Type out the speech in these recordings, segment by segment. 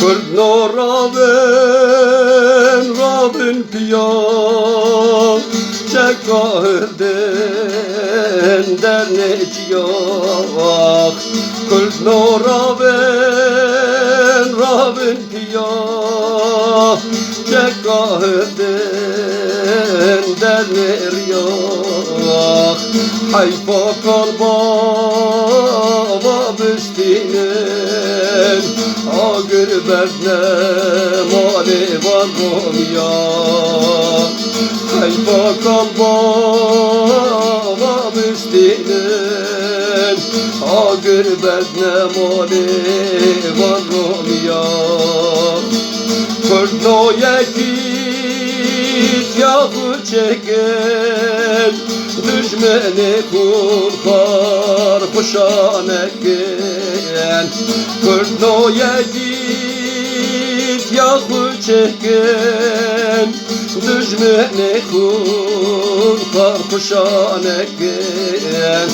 Kurd noraven rabin piya Çekahırden derneciyak Kurd noraven rabin piya Çekahırden derneriyak Hayfa kalba büstinin Agır berne mali var ya Hayfa kalba büstinin Agır berne mali var ya Kurno yekit yahu çeken Düşmeni kurtar kuşan eken Kurno yekit yahu çeken Düşmeni kurtar kuşan eken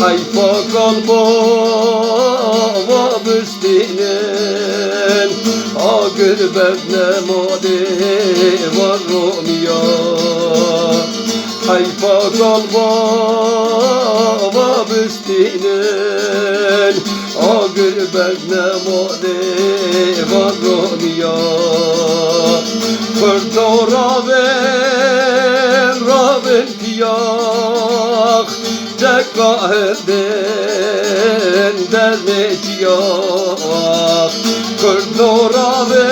Hayfa kalba büstinin Agır berne madi var Romya Hayfa kalba büstinin Agır berne madi var Romya Fırtora ve Rabin piyak Cekahirden derneciyak Kırdora ve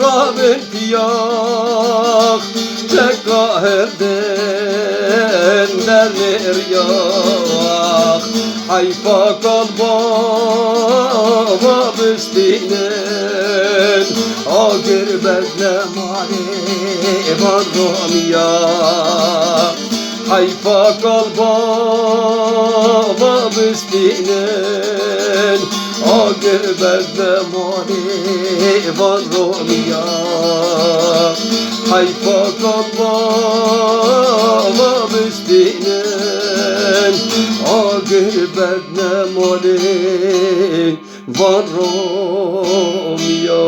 Rabin piyak Cekahirden derneriyak Hayfa kalba büstinin Agir bedne mani vardım ya Hayfa kalba büstinin Agir bedne mani vardım ya Hayfa kalba büstinin Agir bedne mani varım ya